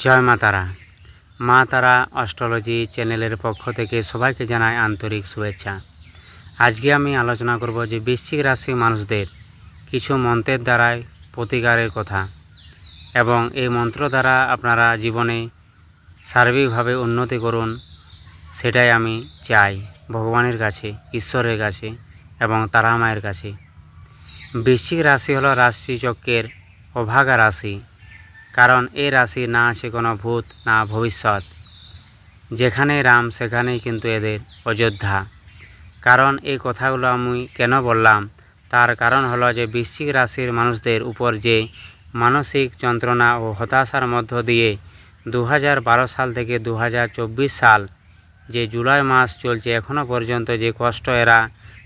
জয় মা তারা। মা তারা অস্ট্রোলজি চ্যানেলের পক্ষ থেকে সবাইকে জানাই আন্তরিক শুভেচ্ছা। আজকে আমি আলোচনা করব যে বৃশ্চিক রাশি মানুষদের কিছু মন্ত্রের দ্বারাই প্রতিকারের কথা এবং এই মন্ত্র দ্বারা আপনারা জীবনে সার্বিকভাবে উন্নতি করুন, সেটাই আমি চাই ভগবানের কাছে, ঈশ্বরের কাছে এবং তারা মায়ের কাছে। বৃশ্চিক রাশি হলো রাশি চক্রের অভাগা রাশি। কারণ এই রাশি না আছে কোনো ভূত, না ভবিষ্যৎ। যেখানে রাম, সেখানেই কিন্তু এদের অযোধ্যা। কারণ এই কথাগুলো আমি কেন বললাম? তার কারণ হলো যে বৃশ্চিক রাশির মানুষদের উপর যে মানসিক যন্ত্রণা ও হতাশার মধ্য দিয়ে দু হাজার বারো সাল থেকে দু হাজার চব্বিশ সাল, যে জুলাই মাস চলছে এখনও পর্যন্ত যে কষ্ট এরা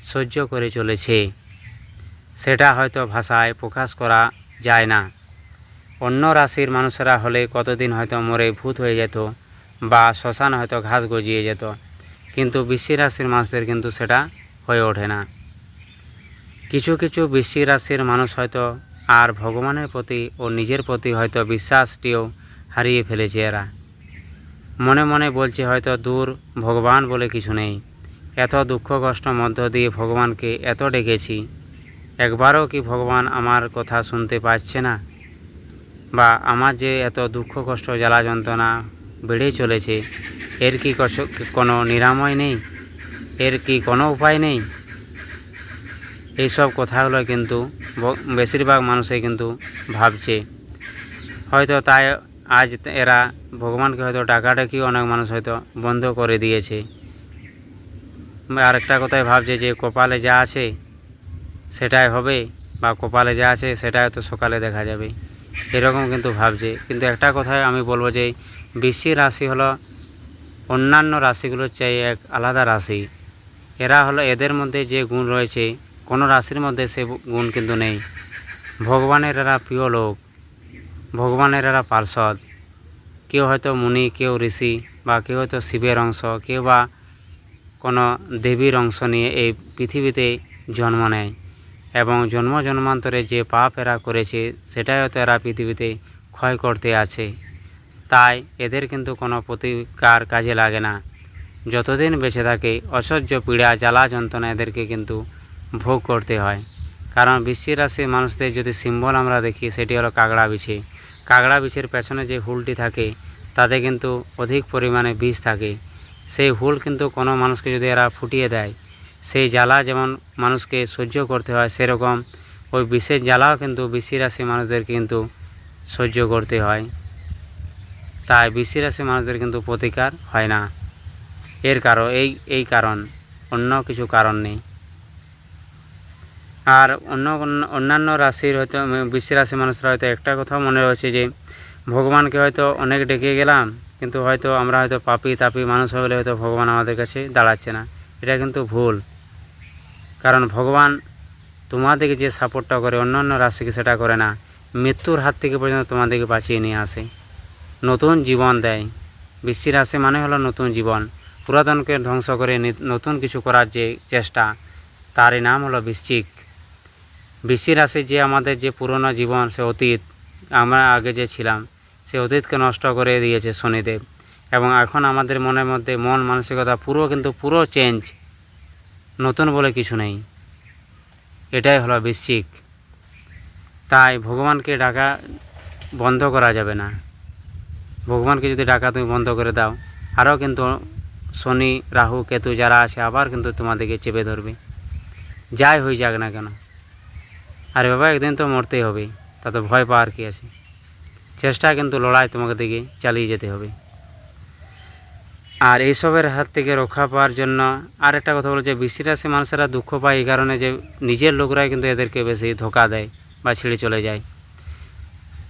সহ্য করে চলেছে, সেটা হয়তো ভাষায় প্রকাশ করা যায় না। অন্য রাশির মানুষেরা হলে কতদিন হয়তো মরে ভূত হয়ে যেত বা শ্মশান হয়তো ঘাস গজিয়ে যেত। কিন্তু বৃশ্চিক রাশির মানুষদের কিন্তু সেটা হয়ে ওঠে না। কিছু কিছু বৃশ্চিক রাশির মানুষ হয়তো আর ভগবানের প্রতি ও নিজের প্রতি হয়তো বিশ্বাসটিও হারিয়ে ফেলেছে এরা। মনে মনে বলছে হয়তো দূর ভগবান বলে কিছু নেই। এত দুঃখ কষ্ট মধ্য দিয়ে ভগবানকে এত ডেকেছি। একবারও কি ভগবান আমার কথা শুনতে পাচ্ছে না? বা আমার যে এত দুঃখ, কষ্ট, জ্বালা যন্ত্রণা বেড়ে চলেছে, এর কি কোনো নিরাময় নেই? এর কি কোনো উপায় নেই? এইসব কথাগুলো কিন্তু বেশিরভাগ মানুষই কিন্তু ভাবছে। হয়তো তাই আজ এরা ভগবানকে হয়তো ডাকাডাকি অনেক মানুষ হয়তো বন্ধ করে দিয়েছে। আর একটা কথাই ভাবছে যে কপালে যা আছে সেটাই হবে, বা কপালে যা আছে সেটাই হয়তো সকালে দেখা যাবে। এরকম কিন্তু ভাবছে। কিন্তু একটা কথাই আমি বলব যে, বৃশ্চিক রাশি হলো অন্যান্য রাশিগুলোর চেয়ে এক আলাদা রাশি। এরা হলো এদের মধ্যে যে গুণ রয়েছে, কোনো রাশির মধ্যে সে গুণ কিন্তু নেই। ভগবানের এরা প্রিয় লোক, ভগবানের এরা পার্ষদ কেউ হয়তো মুনি, কেউ ঋষি বা কেউ হয়তো শিবের অংশ, কেউ বা কোনো দেবীর অংশ নিয়ে এই পৃথিবীতে জন্ম নেয়। এবং জন্ম জন্মান্তরে যে পাপ এরা করেছে, সেটাই হয়তো এরা পৃথিবীতে ক্ষয় করতে আছে। তাই এদের কিন্তু কোনো প্রতিকার কাজে লাগে না। যতদিন বেঁচে থাকে, অসহ্য পীড়া, জ্বালা যন্ত্রণা এদেরকে কিন্তু ভোগ করতে হয়। কারণ বৃশ্চিক রাশির মানুষদের যদি সিম্বল আমরা দেখি, সেটি হলো কাগড়া বিছে কাগড়া বিছের পেছনে যে হুলটি থাকে, তাতে কিন্তু অধিক পরিমাণে বিষ থাকে। সেই হুল কিন্তু কোনো মানুষকে যদি এরা ফুটিয়ে দেয় সেই জ্বালা যেমন মানুষকে সহ্য করতে হয়, সেরকম ওই বিষের জ্বালাও কিন্তু বৃশ্চিক রাশি মানুষদের কিন্তু সহ্য করতে হয়। তাই বৃশ্চিক রাশি মানুষদের কিন্তু প্রতিকার হয় না। এর কারণ, এই এই কারণ, অন্য কিছু কারণ নেই। আর অন্য অন্য- অন্যান্য রাশির হয়তো বৃশ্চিক রাশি মানুষরা হয়তো একটা কথা মনে রয়েছে যে, ভগবানকে হয়তো অনেক ডেকে গেলাম, কিন্তু হয়তো আমরা হয়তো পাপি তাপি মানুষ হলে হয়তো ভগবান আমাদের কাছে দাঁড়াচ্ছে না। এটা কিন্তু ভুল। কারণ ভগবান তোমাদেরকে যে সাপোর্টটা করে অন্য অন্য রাশিকে সেটা করে না, মৃত্যুর হাত থেকে পর্যন্ত তোমাদেরকে বাঁচিয়ে নিয়ে আসে। নতুন জীবন দেয়। বৃষ্টি রাশি মানে হলো নতুন জীবন। পুরাতনকে ধ্বংস করে নতুন কিছু করার যে চেষ্টা, তারই নাম হলো বৃশ্চিক। বৃশ্চিক রাশি যে আমাদের যে পুরনো জীবন, সে অতীত, আমরা আগে যে ছিলাম, সে অতীতকে নষ্ট করে দিয়েছে শনিদেব। এবং এখন আমাদের মনের মধ্যে মন মানসিকতা পুরো কিন্তু পুরো চেঞ্জ নতুন বলে কিছু নেই। এটাই হলো বৃশ্চিক তাই ভগবানকে ডাকা বন্ধ করা যাবে না। ভগবানকে যদি ডাকা তুমি বন্ধ করে দাও। আরও কিন্তু শনি, রাহু, কেতু যারা আছে, আবার কিন্তু তোমাদেরকে চেপে ধরবে। যাই হয়ে যাক না কেন। আরে বাবা, একদিন তো মরতেই হবে। তা তো ভয় পাওয়ার কি আছে? চেষ্টা কিন্তু লড়াই তোমাকে দিকে চালিয়ে যেতে হবে। আর এইসবের হাত থেকে রক্ষা পাওয়ার জন্য আর একটা কথা বলো যে বৃষ্টি রাশি মানুষেরা দুঃখ পায় এই কারণে যে নিজের লোকরাই কিন্তু এদেরকে বেশি ধোকা দেয় বা ছেড়ে চলে যায়।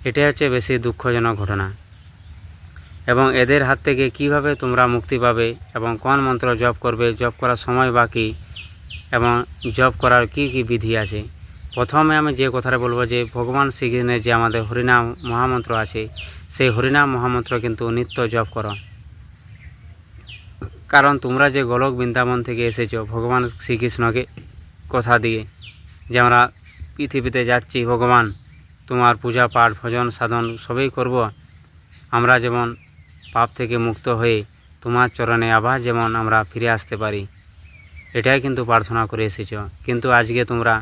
এটাই হচ্ছে বেশি দুঃখজনক ঘটনা। এবং এদের হাত থেকে কীভাবে তোমরা মুক্তি পাবে এবং কোন মন্ত্র জপ করবে, জপ করার সময় বা কী এবং জপ করার কি কি বিধি আছে? প্রথমে আমি যে কথাটা বলব যে ভগবান শ্রীকৃষ্ণের যে আমাদের হরিনাম মহামন্ত্র আছে, সেই হরিনাম মহামন্ত্র কিন্তু নিত্য জপ করো। কারণ তোমরা যে গোলক বৃন্দাবন থেকে এসেছ, ভগবান শ্রীকৃষ্ণকে কথা দিয়ে যে আমরা পৃথিবীতে যাচ্ছি, ভগবান তোমার পূজা পাঠ, ভজন সাধন সবই করব। আমরা যেমন পাপ থেকে মুক্ত হয়ে তোমার চরণে আবার যেমন আমরা ফিরে আসতে পারি, এটাই কিন্তু প্রার্থনা করে এসেছ। কিন্তু আজকে তোমরা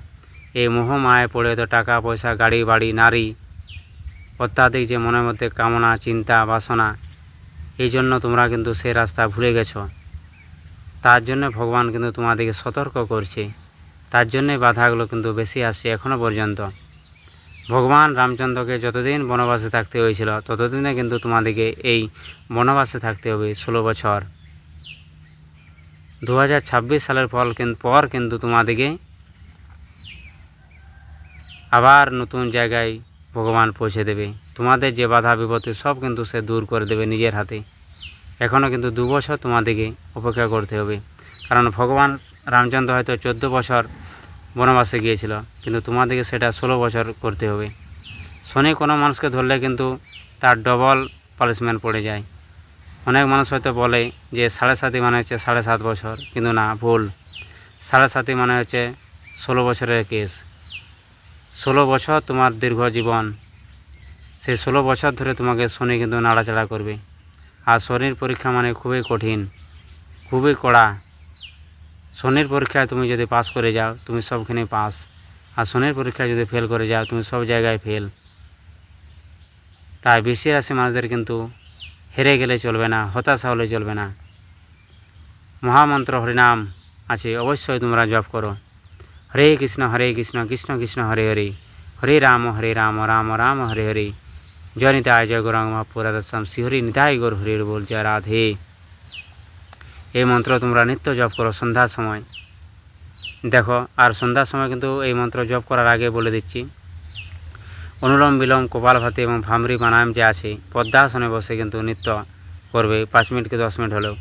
এই মোহ মায়ে পড়ে তো টাকা, পয়সা, গাড়ি, বাড়ি, নারী, অত্যাধিক যে মনের মধ্যে কামনা, চিন্তা, বাসনা এই জন্য তোমরা কিন্তু সে রাস্তা ভুলে গেছো। তার জন্য ভগবান কিন্তু তোমাদেরকে সতর্ক করছে। তার জন্যই বাধাগুলো কিন্তু বেশি আসছে এখনও পর্যন্ত। ভগবান রামচন্দ্রকে যতদিন বনবাসে থাকতে হয়েছিল, ততদিনে কিন্তু তোমাদেরকে এই বনবাসে থাকতে হবে ষোলো বছর। দু হাজার ছাব্বিশ সালের ফল পর কিন্তু তোমাদেরকে আবার নতুন জায়গায় ভগবান পৌঁছে দেবে। তোমাদের যে বাধা বিপত্তি সব কিন্তু সে দূর করে দেবে নিজের হাতে। এখনও কিন্তু দু বছর তোমাদেরকে অপেক্ষা করতে হবে। কারণ ভগবান রামচন্দ্র হয়তো চোদ্দ বছর বনবাসে গিয়েছিল, কিন্তু তোমাদেরকে সেটা ষোলো বছর করতে হবে। শনি কোনো মানুষকে ধরলে কিন্তু তার ডবল পানিশমেন্ট পড়ে যায়। অনেক মানুষ হয়তো বলে যে সাড়ে সাতি মানে হচ্ছে সাড়ে সাত বছর, কিন্তু না, ভুল। সাড়ে সাতই মানে হচ্ছে ষোলো বছরের কেস ষোলো বছর তোমার দীর্ঘ জীবন। সেই ষোলো বছর ধরে তোমাকে শনি কিন্তু নাড়াচাড়া করবে। আর শনির পরীক্ষা মানে খুবই কঠিন, খুবই কড়া। শনির পরীক্ষায় তুমি যদি পাস করে যাও, তুমি সবখানে পাস। আর শনির পরীক্ষায় যদি ফেল করে যাও, তুমি সব জায়গায় ফেল তাই বেশি রাশি মানুষদের কিন্তু হেরে গেলে চলবে না, হতাশা হলে চলবে না। মহামন্ত্র হরিনাম আছে, অবশ্যই তোমরা জপ করো। হরে কৃষ্ণ হরে কৃষ্ণ কৃষ্ণ কৃষ্ণ, হরে হরে। হরে রাম হরে রাম রাম রাম, হরে হরে। জয় নিতায় জয় গৌরাঙ্গ মহাপুরা দশম শ্রীহরি, নিতাই গৌর হরির বল, জয় রাধে। এই মন্ত্র তোমরা নিত্য জপ করো সন্ধ্যার সময়। দেখো, আর সন্ধ্যার সময় কিন্তু এই মন্ত্র জপ করার আগে বলে দিচ্ছি। অনুলোম বিলোম কপালভাতি এবং ভামরি প্রাণায়াম যে আছে, পদ্মাসনে বসে কিন্তু নৃত্য করবে, পাঁচ মিনিট কি দশ মিনিট হলেও।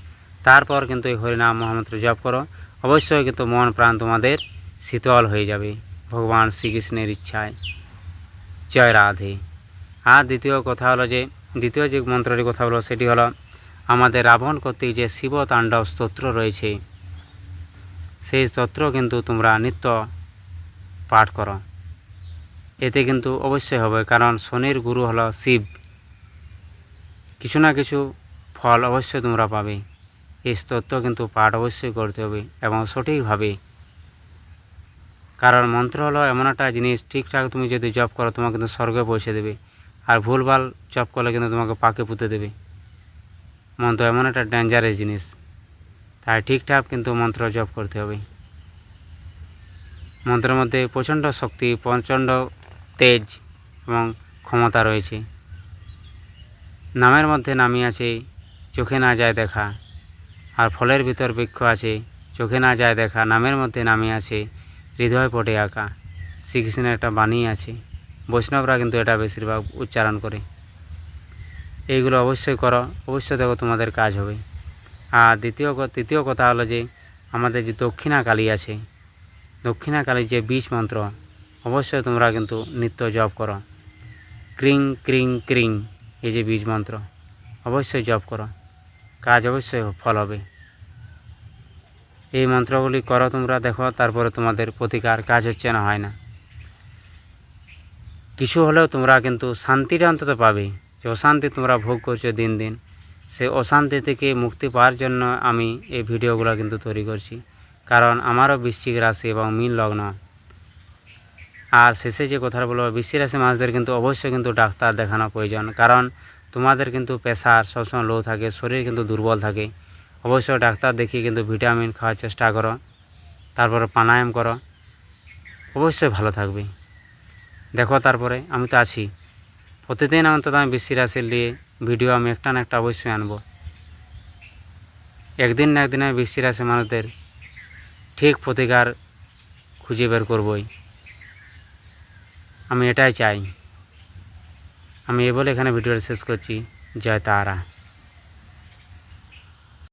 তারপর কিন্তু এই হরিনাম মহামন্ত্র জপ করো। অবশ্যই কিন্তু মন প্রাণ তোমাদের শীতল হয়ে যাবে। ভগবান শ্রীকৃষ্ণের ইচ্ছায়। জয় রাধে। আর দ্বিতীয় কথা হলো যে, দ্বিতীয় যে মন্ত্রটির কথা হলো সেটি হলো, আমাদের রাবণ কর্তৃক যে শিব তাণ্ডব স্তোত্র রয়েছে, সেই স্তোত্র কিন্তু তোমরা নিত্য পাঠ করো। এতে কিন্তু অবশ্যই হবে, কারণ শনির গুরু হলো শিব। কিছু না কিছু ফল অবশ্যই তোমরা পাবে। এই স্তোত্র কিন্তু পাঠ অবশ্যই করতে হবে এবং সঠিকভাবে কারণ মন্ত্র হলো এমন একটা জিনিস ঠিকঠাক তুমি যদি জপ করো তোমাকে কিন্তু স্বর্গে পৌঁছে দেবে। আর ভুলভাল জপ করলে কিন্তু তোমাকে পাকে পুঁতে দেবে। মন্ত্র এমন একটা ডেঞ্জারাস জিনিস। তাই ঠিকঠাক কিন্তু মন্ত্র জপ করতে হবে। মন্ত্রের মধ্যে প্রচণ্ড শক্তি, প্রচণ্ড তেজ এবং ক্ষমতা রয়েছে। নামের মধ্যে নামি আছে, চোখে না যায় দেখা। আর ফলের ভিতর বৃক্ষ আছে, চোখে না যায় দেখা। নামের মধ্যে নামি আছে হৃদয় পটে আঁকা শ্রীকৃষ্ণের একটা বাণী আছে। বৈষ্ণবরা কিন্তু এটা বেশিরভাগ উচ্চারণ করে। এইগুলো অবশ্যই করো, অবশ্যই দেখো তোমাদের কাজ হবে। আর দ্বিতীয় তৃতীয় কথা হলো যে, আমাদের যে দক্ষিণা কালী আছে, দক্ষিণা কালীর যে বীজ মন্ত্র, অবশ্যই তোমরা কিন্তু নিত্য জপ করো। ক্রিং ক্রিং ক্রিং, এই যে বীজ মন্ত্র, অবশ্যই জপ করো। কাজ অবশ্যই ফল হবে। এই মন্ত্রগুলি করো তোমরা, দেখো, তারপরে তোমাদের প্রতিকার কাজ হচ্ছে না, হয় না। কিছু হলেও তোমরা কিন্তু শান্তিটা অন্তত পাবে। যে অশান্তি তোমরা ভোগ করছ দিন দিন, সে অশান্তি থেকে মুক্তি পাওয়ার জন্য আমি এই ভিডিওগুলো কিন্তু তৈরি করছি। কারণ আমারও বৃশ্চিক রাশি এবং মীন লগ্ন। আর শেষে যে কথা বলব, বৃশ্চিক রাশি মানুষদের কিন্তু অবশ্যই কিন্তু ডাক্তার দেখানো প্রয়োজন। কারণ তোমাদের কিন্তু প্রেশার সবসময় লো থাকে, শরীর কিন্তু দুর্বল থাকে। অবশ্যই ডাক্তার দেখিয়ে কিন্তু ভিটামিন খাওয়ার চেষ্টা করো, তারপরে প্রাণায়াম করো, অবশ্যই ভালো থাকবে। দেখো তারপরে আমি তো আছি। প্রতিদিন অন্তত আমি বৃষ্টি রাশির নিয়ে ভিডিও আমি একটা না একটা অবশ্যই আনব। একদিন না একদিন আমি বৃষ্টি রাশি মানুষদের ঠিক প্রতিকার খুঁজে বের করবই। আমি এটাই চাই। আমি এ বলে এখানে ভিডিওটা শেষ করছি। জয় তারা।